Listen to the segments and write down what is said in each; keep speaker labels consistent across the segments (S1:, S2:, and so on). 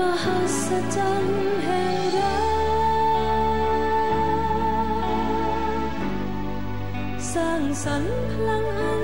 S1: มหัศจรรย์แห่งรักสร้างสรรค์พลังอัน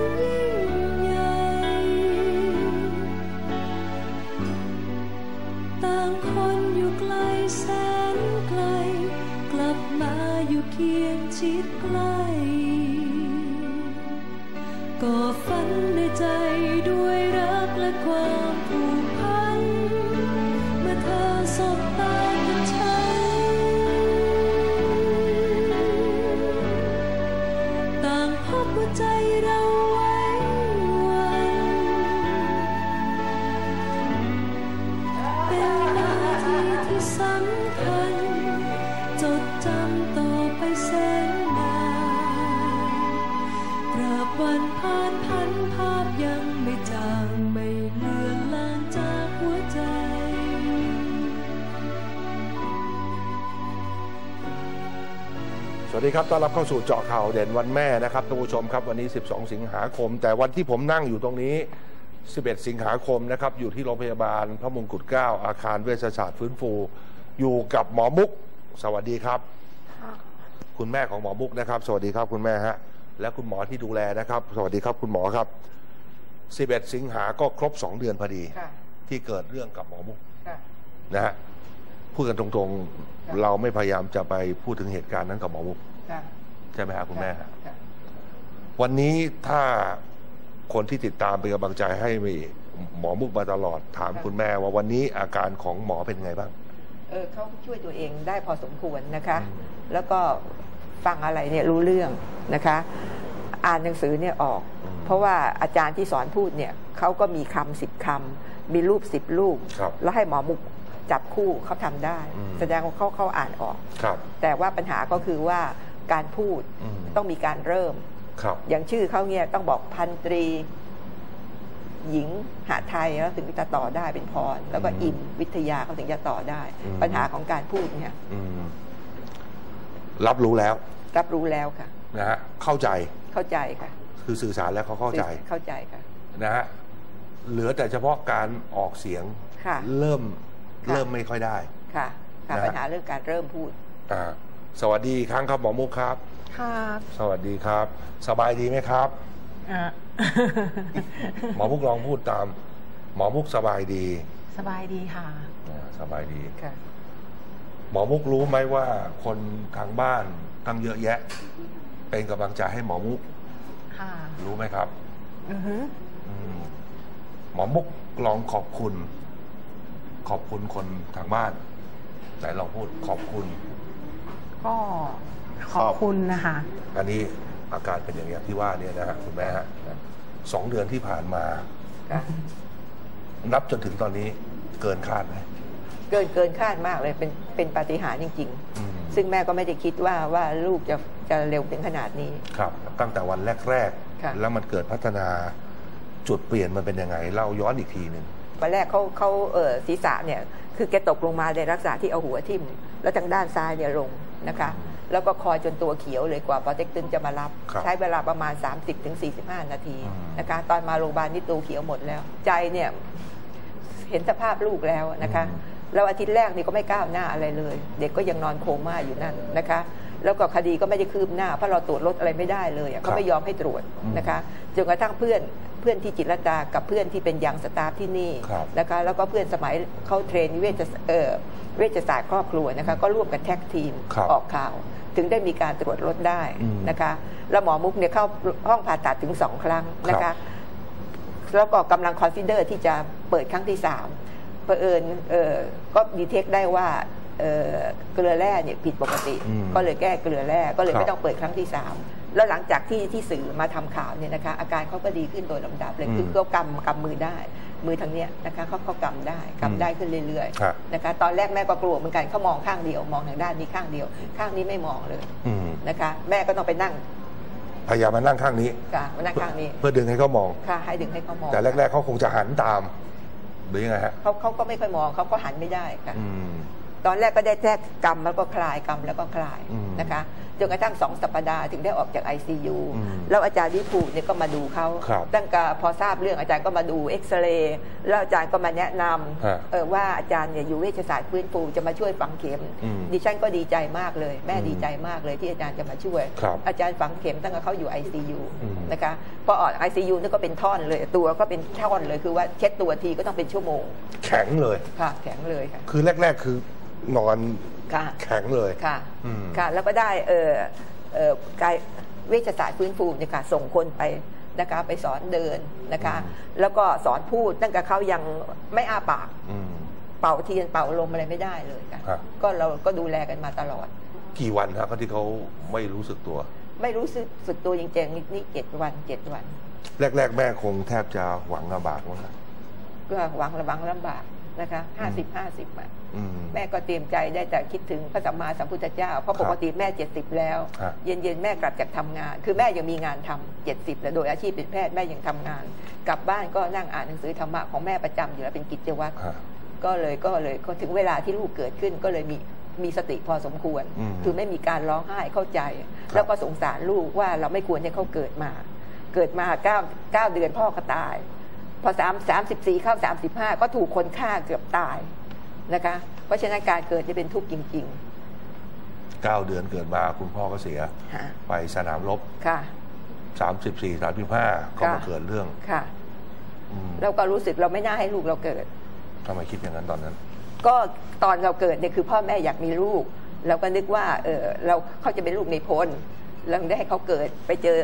S2: ครับต้อนรับเข้าสู่เจาะข่าวเด่นวันแม่นะครับท่านผู้ชมครับวันนี้ 12 สิงหาคม แต่วันที่ผมนั่งอยู่ตรงนี้ 11 สิงหาคมนะครับอยู่ที่โรงพยาบาลพระมงกุฎเกล้าอาคารเวชศาสตร์ฟื้นฟู อยู่กับหมอมุก สวัสดีครับ คุณแม่ของหมอมุกนะครับ สวัสดีครับคุณแม่ฮะและคุณหมอที่ดูแลนะครับ สวัสดีครับคุณหมอครับ 11 สิงหาก็ครบ 2 เดือนพอดี
S3: ค่ะ
S2: ที่เกิดเรื่องกับหมอมุก
S3: ค่ะ
S2: นะฮะพูดกันตรง
S3: ค่ะ
S2: ๆเราไม่พยายามจะไปพูดถึงเหตุการณ์นั้นกับหมอมุก
S3: ค่ะ
S2: ใช่ไหมครับคุณแม่ฮะ
S3: ค่ะ
S2: วันนี้ถ้าคนที่ติดตามเป็นกำลังใจให้หมอมุกมาตลอดถามคุณแม่ว่าวันนี้อาการของหมอเป็นไงบ้าง
S3: เออเขาช่วยตัวเองได้พอสมควรนะคะ
S2: อืม
S3: แล้วก็ฟังอะไรเนี่ยรู้เรื่องนะคะ อ่านหนังสือเนี่ยออก เพราะว่าอาจารย์ที่สอนพูดเนี่ยเขาก็มีคำสิบคำมีรูปสิบรูป
S2: ครับ
S3: แล้วให้หมอมุกจับคู่เขาทำได้
S2: อืม
S3: แสดงว่าเขาเขาอ่านออก
S2: ครับ
S3: แต่ว่าปัญหาก็คือว่า การพูด
S2: อืม
S3: ต้องมีการเริ่ม
S2: ครับ
S3: อย่างชื่อเขาเนี่ยต้องบอกพันตรี หญิงหาไทยแล้วถึงจะต่อได้เป็นพร แล้วก็
S2: อืม
S3: อิมวิทยาเขาถึงจะต่อได้
S2: อืม
S3: ปัญหาของการพูดเนี่ย
S2: อืมรับรู้แล้ว
S3: รับรู้แล้วค่ะ
S2: นะฮะเข้าใจ
S3: เข้าใจค่ะ
S2: คือสื่อสารแล้วเขาเข้าใจ
S3: เข้าใจค่ะ
S2: นะฮะเหลือแต่เฉพาะการออกเสียง
S3: ค่ะ
S2: เริ่ม
S3: ค่ะ
S2: เริ่มไม่ค่อยได้
S3: ค่ะค่ะ
S2: นะ
S3: ปัญหาเรื่องการเริ่มพูด
S2: อ่า สวัสดีอีกครั้งครับหมอมุกครับ
S4: ครับ
S2: สวัสดีครับ สบายดีไหมครับ
S4: อะ
S2: หมอมุกลองพูดตาม หมอมุกสบายดี
S4: สบายดีค่ะ
S2: อ่าสบายดี
S3: ค่ะ
S2: หมอมุกรู้ไหมว่าคนทางบ้านตั้งเยอะแยะ เป็นกำลังใจให้หมอมุก
S4: ค่ะ
S2: รู้ไหมครับ
S4: อือฮึ
S2: อืมหมอมุกลองขอบคุณ ขอบคุณคนทางบ้านไหนลองพูดขอบคุณ
S4: ก็ขอบคุณนะคะ
S2: อันนี้อาการเป็นอย่างเงี้ยที่ว่าเนี่ยนะฮะคุณแม่ฮะสองเดือนที่ผ่านมา
S3: ค่ะ
S2: นับจนถึงตอนนี้เกินคาดไหม
S3: เกินเกินคาดมากเลยเป็นเป็นปาฏิหาริย์จริง
S2: อืม
S3: ๆซึ่งแม่ก็ไม่ได้คิดว่าว่าลูกจะจะเร็วถึงขนาดนี้
S2: ครับ ตั้งแต่วันแรก
S3: ค่ะ
S2: ๆแล้วมันเกิดพัฒนาจุดเปลี่ยนมันเป็นยังไงเล่าย้อนอีกทีหนึ่ง
S3: วันแรกเขาเขาเออศีรษะเนี่ย คือแกตกลงมาในลักษณะที่เอาหัวทิ่มแล้วทางด้านซ้ายเนี่ยลง นะคะ แล้วก็คอยจนตัวเขียวเลยกว่าปอเต็กตึงจะมารับ
S2: ครับ
S3: ใช้เวลาประมาณ 30-45ถึง45นาที
S2: อืม
S3: นะคะ ตอนมาโรงพยาบาลนี่ตัวเขียวหมดแล้ว ใจเนี่ยเห็นสภาพลูกแล้วนะคะแล้วอาทิตย์แรกนี่ก็ไม่ก้าวหน้าอะไรเลย เด็กก็ยังนอนโคม่าอยู่นั่นนะคะ แล้วก็คดีก็ไม่ได้คืบหน้าเพราะเราตรวจรถอะไรไม่ได้เลยอะเขาไม่ยอมให้ตรวจนะคะจนกระทั่งเพื่อนเพื่อนที่จิตรลดากับเพื่อนที่เป็นยังสตาฟที่นี่
S2: ครับ
S3: นะคะแล้วก็เพื่อนสมัยเขาเทรนเวชเอ่อเวชศาสตร์ครอบครัวนะคะก็ร่วมกันแท็กทีม
S2: ครับ
S3: ออกข่าว ถึงได้มีการตรวจรถได้
S2: อืม
S3: นะคะแล้วหมอมุกเนี่ยเข้าห้องผ่าตัดถึงสองครั้งนะ
S2: ครั
S3: คะ
S2: บ
S3: แล้วก็กำลังคอนซิเดอร์ที่จะเปิดครั้งที่สามเผอิญเอ่อก็ดีเทคได้ว่า เอ่อเกลือแร่เนี่ยผิดปกติ
S2: อืม
S3: ก็เลยแก้เกลือแร่ก็เลย
S2: ครับ
S3: ไม่ต้องเปิดครั้งที่สามแล้วหลังจากที่ที่สื่อมาทำข่าวเนี่ยนะคะอาการเขาก็ดีขึ้นโดยลำดับเลยคือเขากำกำมือได้ มือทางเนี้ยนะคะเขาเขากำได้กำได้ขึ้นเรื่อย
S2: ครับ
S3: ๆนะคะตอนแรกแม่ก็กลัวเหมือนกันเขามองข้างเดียว มองทางด้านนี้ข้างเดียว ข้างนี้ไม่มองเลย
S2: อืม
S3: นะคะแม่ก็ต้องไปนั่ง
S2: พยายามมานั่งข้างนี้
S3: ค่ะมานั่งข้างนี้
S2: เพื่อดึงให้เขามอง
S3: ค่ะให้ดึงให้เขามอง
S2: แต่แรก ๆเขาคงจะหันตามหรือยังไงฮะ
S3: เขาเขาก็ไม่ค่อยมองเขาก็หันไม่ได้ค่ะ
S2: อืม
S3: ตอนแรกก็ได้แค่กำแล้วก็คลายกำแล้วก็คลาย
S2: อืม
S3: นะคะจนกระทั่งสองสัปดาห์ถึงได้ออกจาก ICU
S2: อืม
S3: แล้วอาจารย์วิภูเนี่ยก็มาดูเขา
S2: ครับ
S3: ตั้งแต่พอทราบเรื่องอาจารย์ก็มาดูเอ็กซเรย์แล้วอาจารย์ก็มาแนะน
S2: ฮะำ
S3: เออว่าอาจารย์เนี่ยอยู่เวชศาสตร์ฟื้นฟูจะมาช่วยฝังเข็ม
S2: อืม
S3: ดิฉันก็ดีใจมากเลย แม่
S2: อืม
S3: ดีใจมากเลยที่อาจารย์จะมาช่วย
S2: ครับ
S3: อาจารย์ฝังเข็มตั้งแต่เขาอยู่ ICU
S2: อืม
S3: นะคะพอออก ICU นี่ก็เป็นท่อนเลยตัวก็เป็นท่อนเลยคือว่าเช็ดตัวทีก็ต้องเป็นชั่วโมง
S2: แข็งเลย
S3: ค่ะแข็งเลยค่ะ
S2: คือแรก ๆ คือ นอน
S3: ค่ะ
S2: แข็งเลย
S3: ค่ะ
S2: อืม
S3: ค่ะ แล้วก็ได้เออเออกายเวชศาสตร์ฟื้นฟูเนี่ยค่ะส่งคนไปนะคะไปสอนเดินนะคะ แล้วก็สอนพูดตั้งแต่เขายังไม่อ้าปาก
S2: อืม
S3: เป่าเทียนเป่าลมอะไรไม่ได้เลยค่ะ
S2: ครับ
S3: ก็เราก็ดูแลกันมาตลอด
S2: กี่วันครับที่เขาไม่รู้สึกตัว
S3: ไม่รู้สึกสึกตัวจริงๆนี่นี่เจ็ดวันเจ็ดวัน
S2: แรก ๆ แม่คงแทบจะหวังลำบากมั้งนะ
S3: ก็หวังระวังลำบาก นะคะห้าสิบห้าสิบอะ
S2: อืม
S3: แม่ก็เตรียมใจได้แต่คิดถึงพระสัมมาสัมพุทธเจ้า เพราะ
S2: ครับ
S3: ปกติแม่เจ็ดสิบแล้ว
S2: ครับ
S3: เย็นๆแม่กลับจากทำงาน คือแม่ยังมีงานทำเจ็ดสิบแล้วโดยอาชีพเป็นแพทย์แม่ยังทำงาน กลับบ้านก็นั่งอ่านหนังสือธรรมะของแม่ประจำอยู่แล้วเป็นกิจวัตร
S2: ฮะ
S3: ก็เลยก็เลยก็ถึงเวลาที่ลูกเกิดขึ้นก็เลยมีมีสติพอสมควร
S2: อืม
S3: คือไม่มีการร้องไห้เข้าใจ แล้วก็สงสารลูกว่าเราไม่ควรให้เขาเกิดมา เกิดมาเก้าเก้าเดือนพ่อก็ตาย พอสามสามสิบสี่เข้าสามสิบห้าก็ถูกคนฆ่าเกือบตายนะคะ เพราะฉะนั้นการเกิดจะเป็นทุกข์จริง
S2: เก้าเดือนเกิดมาคุณพ่อก็เสีย
S3: ๆค่ะ
S2: ไปสนามรบ
S3: ค่ะ
S2: สามสิบสี่สามสิบห้าก็มา
S3: ค่ะ
S2: เกิดเรื่อง
S3: ค่ะ
S2: อืม
S3: เราก็รู้สึกเราไม่น่าให้ลูกเราเกิด
S2: ทำไมคิดอย่างนั้นตอนนั้น
S3: ก็ตอนเราเกิดเนี่ยคือพ่อแม่อยากมีลูกเราก็นึกว่าเออเราเขาจะเป็นลูกในพล เราได้ให้เขาเกิดไปเจอ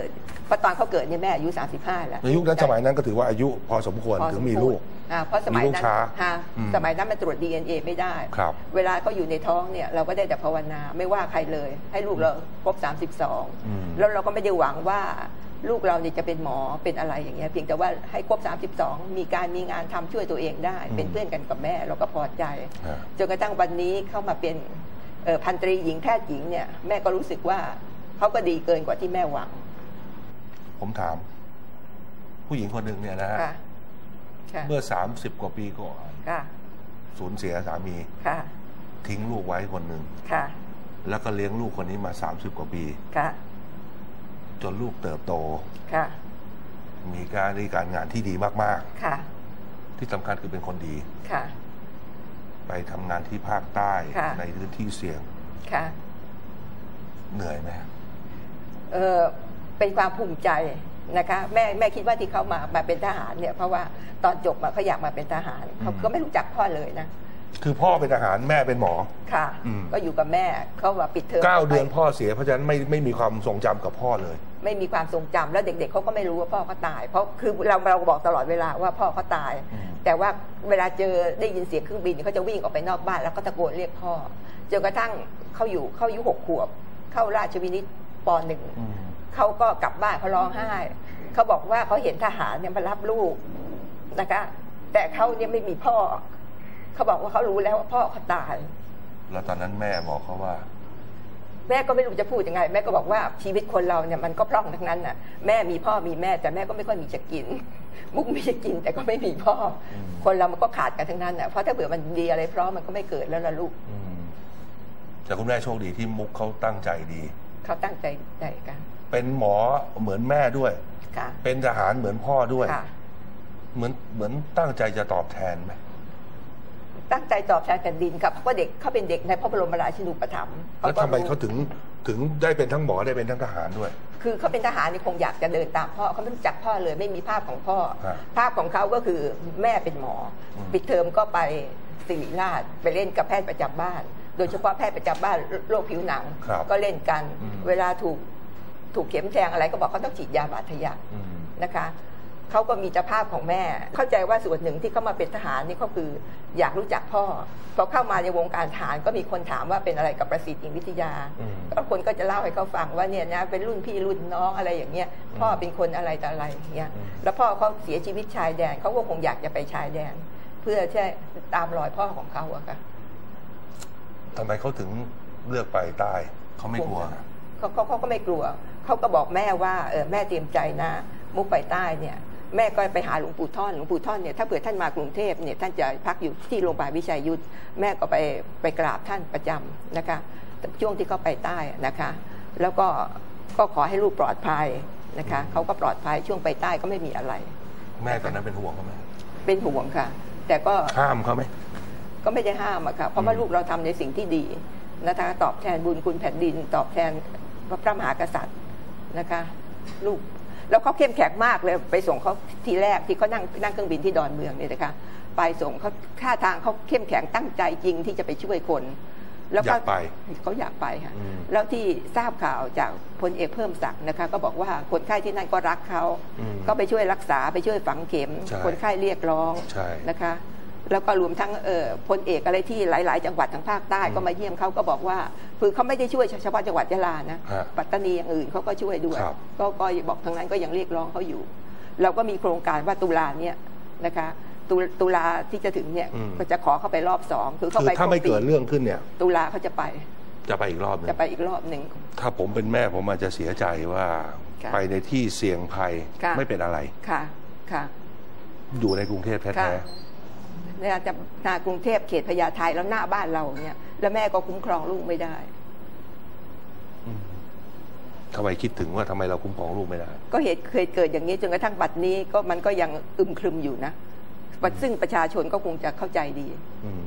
S3: เพราะตอนเขาเกิดเนี่ยแม่อายุ 35 แล้ว
S2: ในยุคนั้นสมัยนั้นก็ถือว่าอายุพอสมควร
S3: พอ
S2: ถึ
S3: ส
S2: ง
S3: ควร
S2: มีลูก
S3: อ่าเพราะสมัย
S2: มีลูก
S3: นั้น
S2: ช้า
S3: ฮะ
S2: อืม
S3: สมัยนั้นมันตรวจ DNA ไม่ได้
S2: ครับ
S3: เวลาเขาอยู่ในท้องเนี่ยเราก็ได้แต่ภาวนาไม่ว่าใครเลย ให้ลูกเราครบ
S2: อืม
S3: 32 แล้วเราก็ไม่ได้หวังว่าลูกเราเนี่ยจะเป็นหมอเป็นอะไรอย่างเงี้ยเพียงแต่ว่าให้ครบ 32 มีการมีงานทำช่วยตัวเองได้ เป็นเพื่อนกันกับแม่เราก็พอใจ
S2: ฮะ
S3: จนกระทั่งวันนี้เข้ามาเป็นเอ่อพันตรีหญิงแพทย์หญิงเนี่ยแม่ก็รู้สึกว่า เขาก็ดีเกินกว่าที่แม่หวัง
S2: ผมถาม ผู้หญิงคนหนึ่งเนี่ยนะฮะ
S3: ค่ะค่ะ
S2: เมื่อสามสิบกว่าปีก่อน
S3: ค่ะ
S2: สูญเสียสามี
S3: ค่ะ
S2: ทิ้งลูกไว้คนหนึ่ง
S3: ค่ะ
S2: แล้วก็เลี้ยงลูกคนนี้มาสามสิบกว่าปี
S3: ค่ะ
S2: จนลูกเติบโต
S3: ค่ะ
S2: มีการในการงานที่ดีมาก
S3: ค่ะ
S2: ๆ ที่สำคัญคือเป็นคนดี
S3: ค่ะ
S2: ไปทำงานที่ภาคใต้
S3: ค่ะ
S2: ในพื้นที่เสี่ยง
S3: ค่ะ
S2: เหนื่อยไหม
S3: เออ เป็นความภูมิใจนะคะแม่แม่คิดว่าที่เขามามาเป็นทหารเนี่ยเพราะว่าตอนจบมาเขาอยากมาเป็นทหารเขา
S2: อืม
S3: ก็ไม่รู้จักพ่อเลยนะ
S2: คือพ่อเป็นทหารแม่เป็นหมอ
S3: ค่ะ
S2: อืม
S3: ก็อยู่กับแม่เขาว่าปิดเทอม
S2: เก้า
S3: ไป
S2: เดือนพ่อเสียเพราะฉะนั้นไม่ไม่มีความทรงจำกับพ่อเลย
S3: ไม่มีความทรงจำแล้วเด็กๆเขาก็ไม่รู้ว่าพ่อเขาตาย เพราะคือเราเราบอกตลอดเวลาว่าพ่อเขาตาย
S2: อืม
S3: แต่ว่าเวลาเจอได้ยินเสียงเครื่องบินเขาจะวิ่งออกไปนอกบ้านแล้วก็ตะโกนเรียกพ่อจนกระทั่งเขาอยู่เข้าอายุหกขวบ เข้าราชวินิต ปหนึ่ง
S2: อืม
S3: เขาก็กลับบ้านเขาร้องไห้เขาบอกว่าเขาเห็นทหารเนี่ยมารับลูกนะคะ แต่เขาเนี่ยไม่มีพ่อเขาบอกว่าเขารู้แล้วว่าพ่อเขาตาย
S2: แล้วตอนนั้นแม่บอกเขาว่า
S3: แม่ก็ไม่รู้จะพูดยังไง แม่ก็บอกว่าชีวิตคนเราเนี่ยมันก็พร่องทั้งนั้นน่ะ แม่มีพ่อมีแม่ แต่แม่ก็ไม่ค่อยมีจะกิน มุกมีจะกิน แต่ก็ไม่มีพ่ออ
S2: ม
S3: คนเรามันก็ขาดกันทั้งนั้นน่ะเพราะถ้าเผื่อมันดีอะไรพร้อมมันก็ไม่เกิดแล้วล่ะลูก
S2: อืมแต่คุณแม่โชคดีที่มุกเขาตั้งใจดี
S3: เขาตั้งใจใจกัน
S2: เป็นหมอเหมือนแม่ด้วย
S3: ค่ะ
S2: เป็นทหารเหมือนพ่อด้วย
S3: ค่ะ
S2: เหมือนเหมือนตั้งใจจะตอบแทนไหม
S3: ตั้งใจตอบแทนแผ่นดินครับเพราะว่าเด็กเขาเป็นเด็กในพระบรมราชินูปถัมภ์
S2: แล้ว
S3: ก็
S2: ทำไม
S3: รู้
S2: เขาถึงถึงได้เป็นทั้งหมอได้เป็นทั้งทหารด้วย
S3: คือเขาเป็นทหารนี่คงอยากจะเดินตามพ่อเขาไม่รู้จักพ่อเลยไม่มีภาพของพ่อ
S2: ฮะ
S3: ภาพของเขาก็คือแม่เป็นหมออ
S2: ม
S3: ปิดเทอมก็ไปสิริราชไปเล่นกับแพทย์ประจำบ้าน โดยเฉพาะแพทย์ประจำบ้านโรคผิวหนัง
S2: ครับ
S3: ก็เล่นกัน
S2: อืม
S3: เวลาถูกถูกเข็มแทงอะไรก็บอกเขาต้องฉีดยาบาดทะยัก
S2: อืม
S3: นะคะเขาก็มีเจ้าภาพของแม่ เข้าใจว่าส่วนหนึ่งที่เขามาเป็นทหารนี่ก็คืออยากรู้จักพ่อพอเข้ามาในวงการทหารก็มีคนถามว่าเป็นอะไรกับประสิทธิ์อิงวิทยา
S2: อืม
S3: ก็คนก็จะเล่าให้เขาฟังว่าเนี่ยนะเป็นรุ่นพี่รุ่นน้องอะไรอย่างเงี้ยพ่อเป็นคนอะไรต่ออะไรอย่างเงี้ย
S2: อืม
S3: แล้วพ่อเขาเสียชีวิตชายแดนเขาก็คงอยากจะไปชายแดน เพื่อใช่ตามรอยพ่อของเขาอะค่ะ
S2: ทำไมเขาถึงเลือกไปตายเขาไม่กลัว
S3: เขาเขาเขาก็ไม่กลัว เขาก็บอกแม่ว่าเออแม่เตรียมใจนะ มุกไปใต้เนี่ยแม่ก็ไปหาหลวงปู่ท่อนหลวงปู่ท่อนเนี่ยถ้าเผื่อท่านมากรุงเทพเนี่ยท่านจะพักอยู่ที่โรงพยาบาลวิชัยยุทธแม่ก็ไปไปกราบท่านประจำนะคะช่วงที่เขาไปใต้นะคะ แล้วก็ก็ขอให้ลูกปลอดภัยนะคะเขาก็ปลอดภัยช่วงไปใต้ก็ไม่มีอะไร
S2: แม่ตอนนั้นเป็นห่วงเขาไหม
S3: เป็นห่วงค่ะ แต่ก็
S2: ห้ามเขาไหม
S3: ก็ไม่ได้ห้ามอะค่ะเพราะว่า
S2: อืม
S3: ลูกเราทำในสิ่งที่ดีนะคะตอบแทนบุญคุณแผ่นดิน ตอบแทนพระมหากษัตริย์นะคะ ลูกแล้วเขาเข้มแข็งมากเลยไปส่งเขาทีแรกที่เขานั่งนั่งเครื่องบินที่ดอนเมืองเนี่ยนะคะ ไปส่งเขาท่าทางเขาเข้มแข็งตั้งใจจริงที่จะไปช่วยคน แล้ว
S2: อยากไป
S3: เขาอยากไปค่ะ
S2: อืม
S3: แล้วที่ทราบข่าวจากพลเอกเพิ่มศักดิ์นะคะ ก็บอกว่าคนไข้ที่นั่นก็รักเขา
S2: อืม
S3: ก็ไปช่วยรักษาไปช่วยฝังเข็ม
S2: ใช่
S3: คนไข้เรียกร้อง
S2: ใช่
S3: นะคะ แล้วก็รวมทั้งเออพลเอกอะไรที่หลาย ๆ จังหวัดทางภาคใต้
S2: อืม
S3: ก็มาเยี่ยมเขาก็บอกว่าคือเขาไม่ได้ช่วยเฉพาะจังหวัดยะลานะ
S2: ฮะ
S3: ปัตตานีอย่างอื่นเขาก็ช่วยด้วย
S2: ครับ
S3: ก็ก็บอกทางนั้นก็ยังเรียกร้องเขาอยู่ เราก็มีโครงการว่าตุลาเนี่ยนะคะตุตุลาที่จะถึงเนี่ย
S2: อืม
S3: ก็จะขอเข้าไปรอบสองคือเข้า
S2: คือ
S3: ไป
S2: ถ้าไม่
S3: ครบปี
S2: เกิดเรื่องขึ้นเนี่ย
S3: ตุลาเขาจะไป
S2: จะไปอีกรอบหนึง
S3: จะไปอีกรอบหนึ่ง
S2: ถ้าผมเป็นแม่ผมอาจจะเสียใจว่า
S3: ค่ะ
S2: ไปในที่เสี่ยงภัย
S3: ค่ะ
S2: ไม่เป็นอะไร
S3: ค่ะค่ะ
S2: อยู่ในกรุงเทพแท้
S3: ค่ะเนี่ยจะนากรุงเทพเขตพญาไทแล้วหน้าบ้านเราเนี่ยแล้วแม่ก็คุ้มครองลูกไม่ได้
S2: ๆอืมทำไมคิดถึงว่าทำไมเราคุ้มครองลูกไม่ได้
S3: ก็เหตุเคยเกิดอย่างนี้จนกระทั่งบัดนี้ก็มันก็ยังอึมครึมอยู่นะซึ่งประชาชนก็คงจะเข้าใจดี
S2: อืม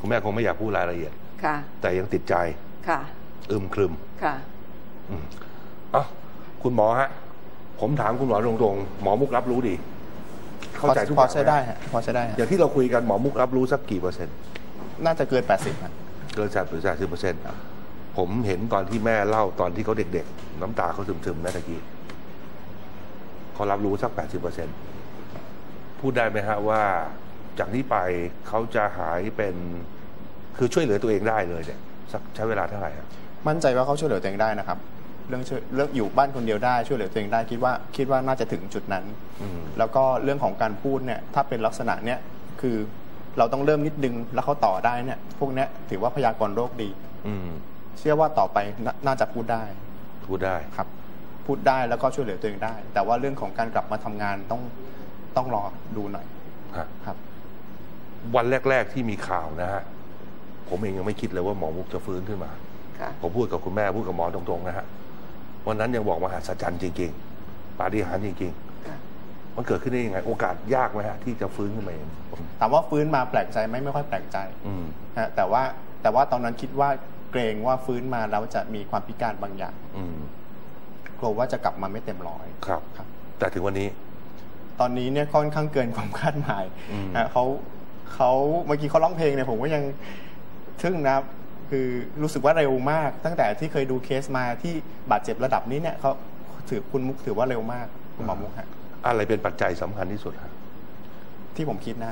S2: คุณแม่คงไม่อยากพูดรายละเอียด
S3: ค่ะ
S2: แต่ยังติดใจ
S3: ค่ะ
S2: อึมครึม
S3: ค่ะ
S2: อืมเอ้าคุณหมอฮะ ผมถามคุณหมอตรงๆ หมอมุกรับรู้ดี เข้าใจทุกอ
S5: พอย่างใช้
S2: หม
S5: ได้ฮะพอใช้ได้ฮะ
S2: อย่างที่เราคุยกันหมอมุกรับรู้สักกี่เปอร์เซ็นต์
S5: น่าจะเกิน 80ฮะ
S2: เกินสักหรือสักสิบเปอร์เซ็นต์ผมเห็นตอนที่แม่เล่าตอนที่เขาเด็กๆ น้ำตาเขาซึมๆนะตะกี้เขารับรู้สักแปดสิบเปอร์เซ็นต์พูดได้ไหมฮะว่า จากนี้ไปเขาจะหายเป็น คือช่วยเหลือตัวเองได้เลยเนี่ยสักใช้เวลาเท่าไหร่ฮะ
S5: มั่นใจว่าเขาช่วยเหลือตัวเองได้นะครับ เรื่องช่วยเรื่องอยู่บ้านคนเดียวได้ช่วยเหลือตัวเองได้คิดว่าคิดว่าน่าจะถึงจุดนั้น
S2: อืม
S5: แล้วก็เรื่องของการพูดเนี่ยถ้าเป็นลักษณะเนี้ยคือเราต้องเริ่มนิดนึงแล้วเขาต่อได้เนี่ยพวกเนี้ยถือว่าพยากรณ์โรคดี
S2: อืม
S5: เชื่อว่าต่อไปนาน่าจะพูดได้
S2: พูดได้
S5: ครับ พูดได้แล้วก็ช่วยเหลือตัวเองได้ แต่ว่าเรื่องของการกลับมาทำงานต้องต้องรอดูหน่อย
S2: ฮะ
S5: ครับ
S2: วันแรก ๆที่มีข่าวนะฮะผมเองยังไม่คิดเลยว่าหมอมุกจะฟื้นขึ้นมา
S3: ค่ะ
S2: ผมพูดกับคุณแม่พูดกับหมอตรงๆนะฮะ วันนั้นยังบอกมหาศจรรย์จริง ๆ ปาฏิหาริย์จริง
S3: ค่ะ
S2: ๆมันเกิดขึ้นได้ยังไง โอกาสยากไหมฮะที่จะฟื้นขึ้นมาเอง
S5: ถามว่าฟื้นมาแปลกใจไหมไม่ค่อยแปลกใจ
S2: อืม
S5: ฮะแต่ว่าแต่ว่าตอนนั้นคิดว่าเกรงว่าฟื้นมาแล้วจะมีความพิการบางอย่าง
S2: อืม
S5: กลัวว่าจะกลับมาไม่เต็มร้อย
S2: ครับ
S5: ครับ
S2: แต่ถึงวันนี้
S5: ตอนนี้เนี่ยค่อนข้างเกินความคาดหมาย
S2: อืม
S5: ฮะเขาเขาเมื่อกี้เขาร้องเพลงเนี่ยผมก็ยังทึ่งนะ ครับคือรู้สึกว่าเร็วมาก ตั้งแต่ที่เคยดูเคสมาที่บาดเจ็บระดับนี้เนี่ยเขาถือคุณมุกถือว่าเร็วมากคุณหมอมุกฮะ
S2: อะไรเป็นปัจจัยสำคัญที่สุดฮะ
S5: ที่ผมคิดนะ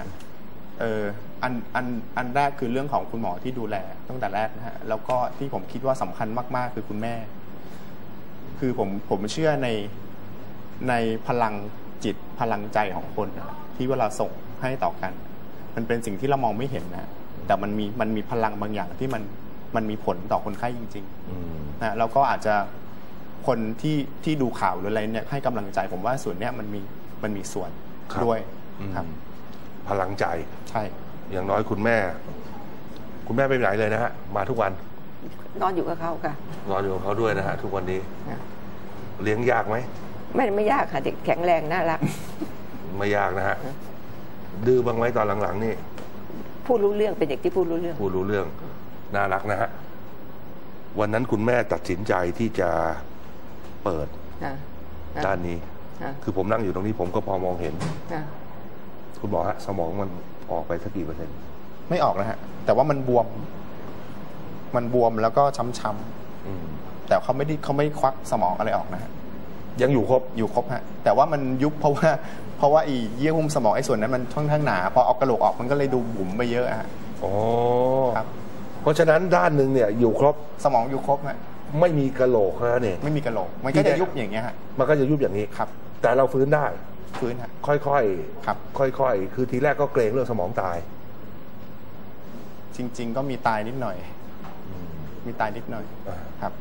S5: เอออันอันอันแรกคือเรื่องของคุณหมอที่ดูแลตั้งแต่แรกนะฮะแล้วก็ที่ผมคิดว่าสำคัญมากๆ คือคุณแม่ คือผมผมเชื่อในในพลังจิตพลังใจของคนนะที่เวลาส่งให้ต่อกัน มันเป็นสิ่งที่เรามองไม่เห็นนะแต่มันมีมันมีพลังบางอย่างที่มัน มันมีผลต่อคนไข้จริงๆ
S2: อืม
S5: นะแล้วก็อาจจะคนที่ที่ดูข่าวหรืออะไรเนี่ยให้กำลังใจผมว่าส่วนเนี้ยมันมีมันมีส่วน
S2: ครับ
S5: ด้วย
S2: อืม
S5: ครับ
S2: พลังใจ
S5: ใช่
S2: อย่างน้อยคุณแม่ คุณแม่ไม่ไปไหนเลยนะฮะมาทุกวัน
S3: นอนอยู่กับเขาค่ะ
S2: นอนอยู่กับเขาด้วยนะฮะทุกวันนี้
S3: ค่ะ
S2: เลี้ยงยากไหม
S3: ไม่ไม่ยากค่ะเด็กแข็งแรงน่ารัก
S2: ไม่ยากนะฮะดื้อบ้างไหมตอนหลังๆนี่
S3: พูดรู้เรื่องเป็นเด็กที่พูดรู้เรื่อง
S2: พูดรู้เรื่อง น่ารักนะฮะ วันนั้นคุณแม่ตัดสินใจที่จะเปิด
S3: ค่ะค่ะ
S2: ด้านนี้
S3: ค่ะ
S2: คือผมนั่งอยู่ตรงนี้ผมก็พอมองเห็น
S3: ค่ะ
S2: คุณหมอฮะ สมองมันออกไปสักกี่เปอร์เซ็นต์
S5: ไม่ออกนะฮะ แต่ว่ามันบวม มันบวมแล้วก็ช้ำ
S2: อืม
S5: ๆแต่เขาไม่ได้เขาไม่ควักสมองอะไรออกนะฮะ
S2: ยังอยู่ครบ
S5: อยู่ครบฮะแต่ว่ามันยุบเพราะว่า เพราะว่าอีเยื่อหุ้มสมองไอ้ส่วนนั้นมันค่อนข้างหนาพอเอากระโหลกออกมันก็เลยดูบุ๋มไปเยอะอะฮะ
S2: อ๋อ
S5: ครับ
S2: เพราะฉะนั้นด้านหนึ่งเนี่ยอยู่ครบ
S5: สมองอยู่ครบฮะ
S2: ไม่มีกระโหลกแค่นั้นเอง
S5: ไม่มีกระโหลกมันก็จะยุบอย่างเงี้ยฮะ
S2: มันก็จะยุบอย่างนี้
S5: ครับ
S2: แต่เราฟื้นได้
S5: ฟื้นฮะ
S2: ค่อย
S5: ครับ
S2: ๆค่อย ๆ คือทีแรกก็เกรงเรื่องสมองตาย
S5: จริง ๆ ก็มีตายนิดหน่อย มีตายนิดหน่อย
S2: อ่า
S5: ครับ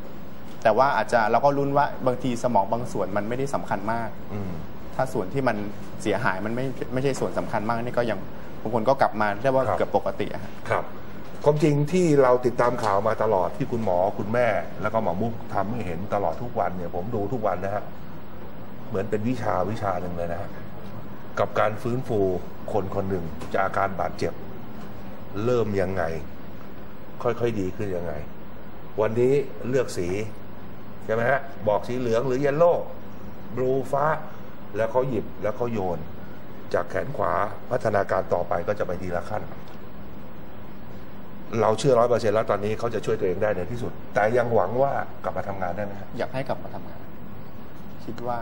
S5: แต่ว่าอาจจะเราก็รุ้นว่าบางทีสมองบางส่วนมันไม่ได้สำคัญมาก
S2: อืม
S5: ถ้าส่วนที่มันเสียหายมันไม่ไม่ใช่ส่วนสำคัญมากนี่ก็ยังบางคนก็กลับมาได้ว่า
S2: ครับ
S5: เกือบปกติอะฮะ
S2: ครับ ความจริงที่เราติดตามข่าวมาตลอดที่คุณหมอคุณแม่ แล้วก็หมอมุกทำให้เห็นตลอดทุกวันเนี่ย ผมดูทุกวันนะฮะเหมือนเป็นวิชาวิชาหนึ่งเลยนะฮะกับการฟื้นฟูคนคนหนึ่งจากอาการบาดเจ็บ เริ่มยังไง ค่อยๆดีขึ้นยังไง วันนี้เลือกสี ใช่ไหมฮะ บอกสีเหลืองหรือเยลโล่บลูฟ้า แล้วเขาหยิบแล้วเขาโยน จากแขนขวาพัฒนาการต่อไปก็จะไปทีละขั้น เราเชื่อร้อยเปอร์เซ็นแล้วตอนนี้เขาจะช่วยตัวเองได้ในที่สุด แต่ยังหวังว่ากลับมาทำงานได้ไหมครับ
S5: อยากให้กลับมาทำงาน คิดว่า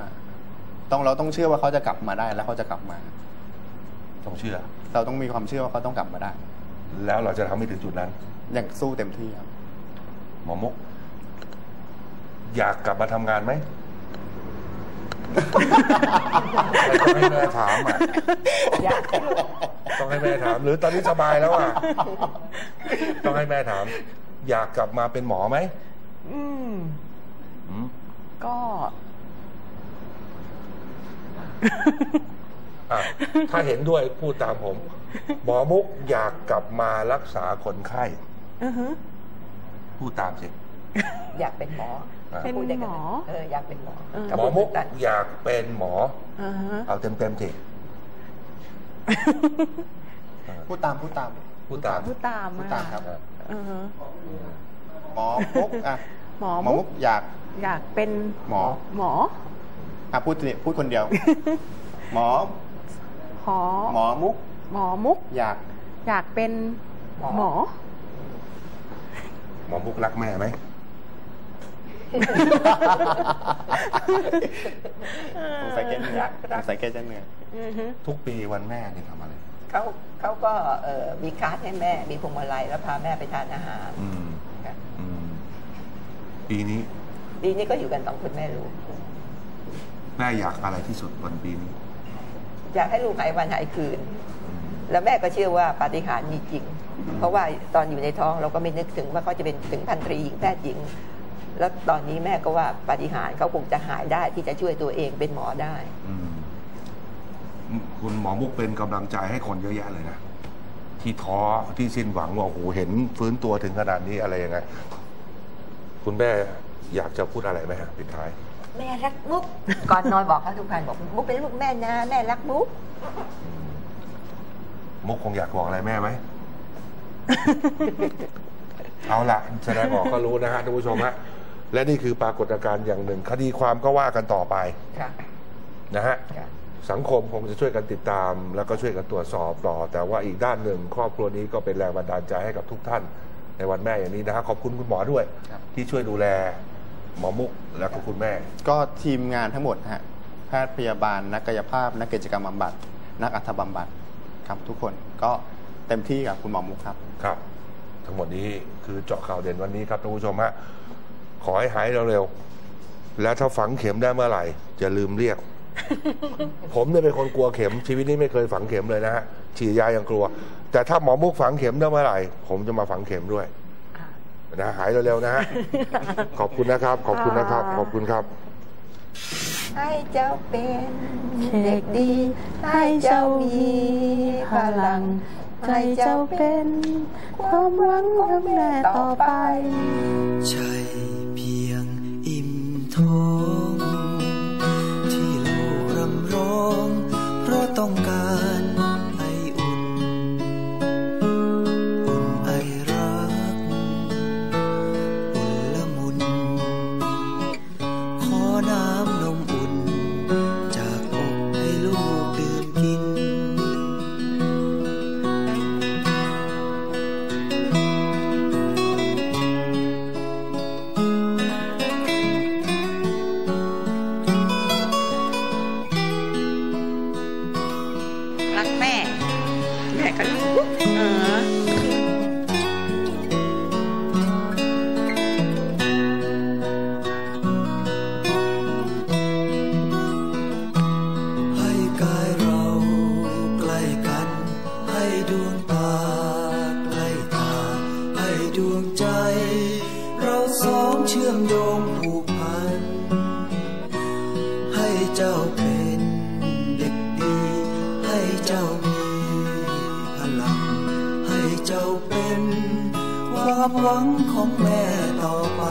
S5: ต้องเราต้องเชื่อว่าเขาจะกลับมาได้แล้วเขาจะกลับมา
S2: ต้องเชื่อ
S5: เราต้องมีความเชื่อว่าเขาต้องกลับมาได้
S2: แล้วเราจะทำให้ถึงจุดนั้น
S5: อย่างสู้เต็มที่ครับ
S2: หมอมุกอยากกลับมาทำงานไหม ต้องให้แม่ถามอะ
S3: อยากให้ลูก
S2: ต้องให้แม่ถาม หรือตอนนี้สบายแล้วอะต้องให้แม่ถาม อยากกลับมาเป็นหมอไหม
S4: อืม
S2: อืม
S4: ก็
S2: อะถ้าเห็นด้วยพูดตามผม หมอมุกอยากกลับมารักษาคนไข้
S4: อือฮึ
S2: พูดตามสิ
S3: อยากเป็นหมอ
S4: เป็น
S3: พูดได้กั
S4: หมอ
S3: เอออยากเป็นหมอ
S4: เออ
S2: หมอมุกอยากเป็นหมอ
S4: อือฮะ
S2: เอาเต็มเต็มๆสิ
S5: พูดตามพูดตาม
S2: พูดตาม
S4: พูดตาม
S5: พูด
S4: อะ
S5: ตามครับ
S4: อือฮะ
S5: หมอมุกอะ
S4: หมอ
S5: หมอ
S4: มุ
S5: มุ
S4: ก
S5: กอยาก
S4: อยากเป็น
S5: หมอ
S4: หมอ
S5: อะพูดสิพูดคนเดียว หมอ
S4: หอ
S5: หมอมุก
S4: หมอมุก
S5: อยาก
S4: อยากเป็น
S3: หมอ
S4: หมอ
S2: หมอมุกรักแม่ไหม
S5: สงสัยแกเหนื่อยสงสัยแกจะเหนื่อย
S4: อือฮึ
S2: ทุกปีวันแม่นี่ทำอะไร
S3: เขาเขาก็เอ่อมีการ์ดให้แม่ มีพวงมาลัยแล้วพาแม่ไปทานอาหาร
S2: อืม
S3: ค่ะ
S2: อืมปีนี้
S3: ปีนี้ก็อยู่กันสองคนแม่ลูก
S2: แม่อยากอะไรที่สุดวันปีนี้
S3: อยากให้ลูกหายวันหายคืน
S2: อืม
S3: แล้วแม่ก็เชื่อว่าปาฏิหาริย์มีจริง เพราะว่าตอนอยู่ในท้องเราก็ไม่นึกถึงว่าเขาจะเป็นถึงพันตรีหญิงแพทย์หญิง แล้วตอนนี้แม่ก็ว่าปาฏิหาริย์เขาคงจะหายได้ที่จะช่วยตัวเองเป็นหมอได้
S2: อืมคุณหมอมุกเป็นกำลังใจให้คนเยอะแยะเลยนะ ที่ท้อที่สิ้นหวังว่าโอ้โหเห็นฟื้นตัวถึงขนาดนี้อะไรยังไง คุณแม่อยากจะพูดอะไรไหมฮะปิดท้าย
S3: แม่รักมุก ก่อนนอนบอกเขาทุกครั้งบอกมุกเป็นลูกแม่นะ แม่รักมุก
S2: มุกคงอยากบอกอะไรแม่ไหม เอาละแสดงออกก็รู้นะฮะท่านผู้ชมฮะ และนี่คือปรากฏการณ์อย่างหนึ่ง คดีความก็ว่ากันต่อไป
S3: ค่ะ
S2: นะฮะ
S3: ค่ะ
S2: สังคมคงจะช่วยกันติดตาม แล้วก็ช่วยกันตรวจสอบต่อ แต่ว่าอีกด้านหนึ่งครอบครัวนี้ก็เป็นแรงบันดาลใจให้กับทุกท่าน ในวันแม่อย่างนี้นะฮะขอบคุณคุณหมอด้วย
S5: ครับ
S2: ที่ช่วยดูแลหมอมุกและก็คุณแม่
S5: ก็ทีมงานทั้งหมดฮะแพทย์พยาบาล นักกายภาพ นักกิจกรรมบำบัด นักอัฐบำบัดครับทุกคนก็เต็มที่กับคุณหมอมุกครับ
S2: ครับ ทั้งหมดนี้คือเจาะข่าวเด่นวันนี้ครับท่านผู้ชมฮะ ขอให้หายเร็วๆแล้วถ้าฝังเข็มได้เมื่อไหร่อย่าลืมเรียก ผมเนี่ยเป็นคนกลัวเข็ม ชีวิตนี้ไม่เคยฝังเข็มเลยนะฮะฉีดยายังกลัว แต่ถ้าหมอมุกฝังเข็มได้เมื่อไหร่ ผมจะมาฝังเข็มด้วยนะหายเร็วๆนะฮะขอบคุณนะครับ ขอบคุณนะครับ ขอบคุณครับ
S3: ให้เจ้าเป็นเด็กดี ให้เจ้ามีพลัง ให้เจ้าเป็น ความหวังของแม่ต่อไป
S6: ใช่เพียงอิ่ม ท้องที่ลูกรำร้อง เพราะต้องการ จ้าเป็น ความหวังของแม่ต่อไป